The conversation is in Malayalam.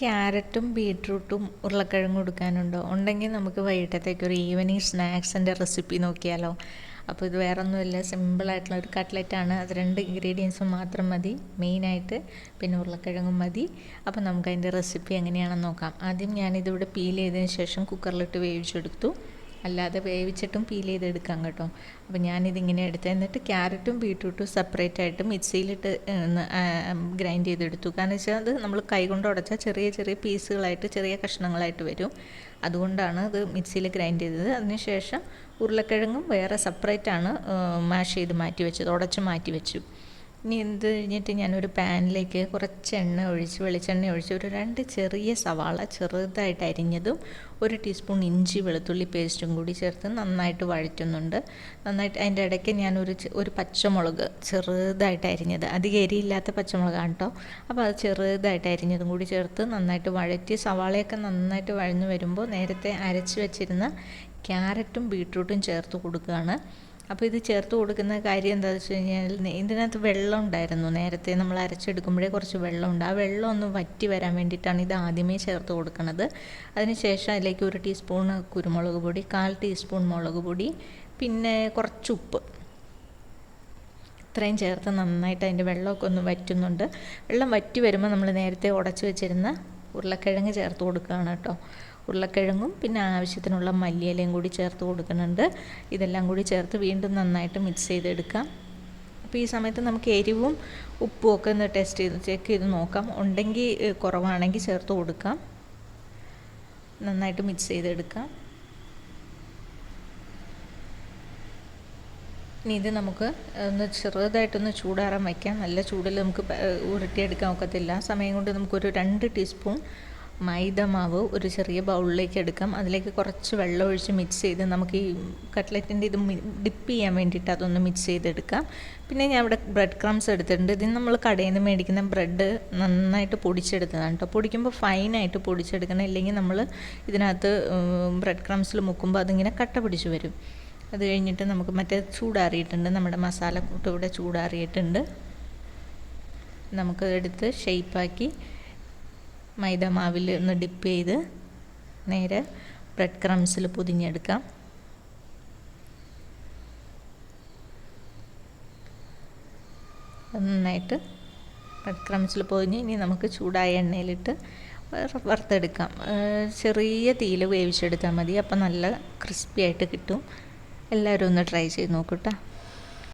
ക്യാരറ്റും ബീട്രൂട്ടും ഉരുളക്കിഴങ്ങും കൊടുക്കാനുണ്ടോ ഉണ്ടെങ്കിൽ നമുക്ക് വൈകിട്ടത്തേക്ക് ഒരു ഈവനിങ് സ്നാക്സിന്റെ റെസിപ്പി നോക്കിയാലോ. അപ്പോൾ ഇത് വേറെ ഒന്നുമില്ല സിമ്പിളായിട്ടുള്ള ഒരു കട്ട്ലറ്റാണ് അത് രണ്ട് ഇൻഗ്രീഡിയൻസും മാത്രം മതി. മെയിനായിട്ട് പിന്നെ ഉരുളക്കിഴങ്ങും മതി. അപ്പോൾ നമുക്ക് അതിന്റെ റെസിപ്പി എങ്ങനെയാണെന്ന് നോക്കാം. ആദ്യം ഞാനിതിവിടെ പീൽ ചെയ്തതിന് ശേഷം കുക്കറിലിട്ട് വേവിച്ചെടുത്തു. അല്ലാതെ വേവിച്ചിട്ടും പീൽ ചെയ്തെടുക്കാം കേട്ടോ. അപ്പോൾ ഞാനിതിങ്ങനെ എടുത്ത് എന്നിട്ട് ക്യാരറ്റും ബീട്രൂട്ടും സെപ്പറേറ്റ് ആയിട്ട് മിക്സിയിലിട്ട് ഗ്രൈൻഡ് ചെയ്തെടുത്തു. കാരണം വെച്ചാൽ അത് നമ്മൾ കൈകൊണ്ട് ഉടച്ചാൽ ചെറിയ ചെറിയ പീസുകളായിട്ട് ചെറിയ കഷ്ണങ്ങളായിട്ട് വരും. അതുകൊണ്ടാണ് അത് മിക്സിയിൽ ഗ്രൈൻഡ് ചെയ്തത്. അതിനുശേഷം ഉരുളക്കിഴങ്ങും വേറെ സെപ്പറേറ്റ് ആണ് മാഷ് ചെയ്ത് മാറ്റി വെച്ചത്. ഉടച്ച് മാറ്റി വെച്ചു. ഇനി എന്ത് കഴിഞ്ഞിട്ട് ഞാനൊരു പാനിലേക്ക് കുറച്ച് എണ്ണ ഒഴിച്ച് വെളിച്ചെണ്ണ ഒഴിച്ച് ഒരു രണ്ട് ചെറിയ സവാള ചെറുതായിട്ട് അരിഞ്ഞതും ഒരു ടീസ്പൂൺ ഇഞ്ചി വെളുത്തുള്ളി പേസ്റ്റും കൂടി ചേർത്ത് നന്നായിട്ട് വഴറ്റുന്നുണ്ട്. നന്നായിട്ട് അതിന്റെ ഇടയ്ക്ക് ഞാനൊരു ഒരു പച്ചമുളക് ചെറുതായിട്ട് അരിഞ്ഞത്. അധികം എരിയില്ലാത്ത പച്ചമുളകാണ് കേട്ടോ അപ്പോൾ അത് ചെറുതായിട്ട് അരിഞ്ഞതും കൂടി ചേർത്ത് നന്നായിട്ട് വഴറ്റി സവാളയൊക്കെ നന്നായിട്ട് വഴഞ്ഞു വരുമ്പോൾ നേരത്തെ അരച്ച് വെച്ചിരുന്ന ക്യാരറ്റും ബീട്രൂട്ടും ചേർത്ത് കൊടുക്കുകയാണ്. അപ്പോൾ ഇത് ചേർത്ത് കൊടുക്കുന്ന കാര്യം എന്താണെന്ന് വെച്ച് കഴിഞ്ഞാൽ ഇതിനകത്ത് വെള്ളം ഉണ്ടായിരുന്നു. നേരത്തെ നമ്മൾ അരച്ചെടുക്കുമ്പോഴേ കുറച്ച് വെള്ളമുണ്ട് ആ വെള്ളം ഒന്ന് വറ്റി വരാൻ വേണ്ടിയിട്ടാണ് ഇത് ആദ്യമേ ചേർത്ത് കൊടുക്കുന്നത് അതിനുശേഷം അതിലേക്ക് ഒരു ടീസ്പൂൺ കുരുമുളക് പൊടി കാൽ ടീസ്പൂൺ മുളക് പൊടി പിന്നെ കുറച്ച് ഉപ്പ്. ഇത്രയും ചേർത്ത് നന്നായിട്ട് അതിന്റെ വെള്ളമൊക്കെ ഒന്ന് വറ്റുന്നുണ്ട്. വെള്ളം വറ്റി വരുമ്പോൾ നമ്മൾ നേരത്തെ ഉടച്ച് വെച്ചിരുന്ന ഉരുളക്കിഴങ്ങ് ചേർത്ത് കൊടുക്കുകയാണ് കേട്ടോ. ഉരുളക്കിഴങ്ങും പിന്നെ ആവശ്യത്തിനുള്ള മല്ലിയിലയും കൂടി ചേർത്ത് കൊടുക്കുന്നുണ്ട്. ഇതെല്ലാം കൂടി ചേർത്ത് വീണ്ടും നന്നായിട്ട് മിക്സ് ചെയ്തെടുക്കാം. അപ്പോൾ ഈ സമയത്ത് നമുക്ക് എരിവും ഉപ്പും ഒക്കെ ഒന്ന് ടെസ്റ്റ് ചെയ്ത് ചെക്ക് ചെയ്ത് നോക്കാം. ഉണ്ടെങ്കിൽ കുറവാണെങ്കിൽ ചേർത്ത് കൊടുക്കാം. നന്നായിട്ട് മിക്സ് ചെയ്തെടുക്കാം. ഇനി ഇത് നമുക്ക് ഒന്ന് ചെറുതായിട്ടൊന്ന് ചൂടാറാൻ വയ്ക്കാം. നല്ല ചൂടിൽ നമുക്ക് ഉരുട്ടിയെടുക്കാൻ ഒക്കത്തില്ല. സമയം കൊണ്ട് നമുക്കൊരു രണ്ട് ടീസ്പൂൺ മൈദ മാവ് ഒരു ചെറിയ ബൗളിലേക്ക് എടുക്കാം. അതിലേക്ക് കുറച്ച് വെള്ളം ഒഴിച്ച് മിക്സ് ചെയ്ത് നമുക്ക് ഈ കട്ട്ലറ്റിന്റെ ഇത് ഡിപ്പ് ചെയ്യാൻ വേണ്ടിയിട്ട് അതൊന്ന് മിക്സ് ചെയ്തെടുക്കാം. പിന്നെ ഞാൻ ഇവിടെ ബ്രെഡ് ക്രംസ് എടുത്തിട്ടുണ്ട്. ഇതിന് നമ്മൾ കടയിൽ നിന്ന് മേടിക്കുന്ന ബ്രെഡ് നന്നായിട്ട് പൊടിച്ചെടുത്തതാണ് കേട്ടോ പൊടിക്കുമ്പോൾ ഫൈനായിട്ട് പൊടിച്ചെടുക്കണം. ഇല്ലെങ്കിൽ നമ്മൾ ഇതിനകത്ത് ബ്രെഡ് ക്രംസിൽ മുക്കുമ്പോൾ അതിങ്ങനെ കട്ട പിടിച്ച് വരും. അത് കഴിഞ്ഞിട്ട് നമുക്ക് മറ്റേ ചൂടാറിയിട്ടുണ്ട്. നമ്മുടെ മസാല കൂട്ട് ഇവിടെ ചൂടാറിയിട്ടുണ്ട്. നമുക്ക് എടുത്ത് ഷെയ്പ്പാക്കി മൈദ മാവിൽ ഒന്ന് ഡിപ്പ് ചെയ്ത് നേരെ ബ്രെഡ് ക്രംസിൽ പൊതിഞ്ഞെടുക്കാം. നന്നായിട്ട് ബ്രെഡ് ക്രംസിൽ പൊതിഞ്ഞ് ഇനി നമുക്ക് ചൂടായ എണ്ണയിലിട്ട് വറുത്തെടുക്കാം. ചെറിയ തീയിൽ വേവിച്ചെടുത്താൽ മതി. അപ്പം നല്ല ക്രിസ്പി ആയിട്ട് കിട്ടും. എല്ലാവരും ഒന്ന് ട്രൈ ചെയ്ത് നോക്കൂട്ടോ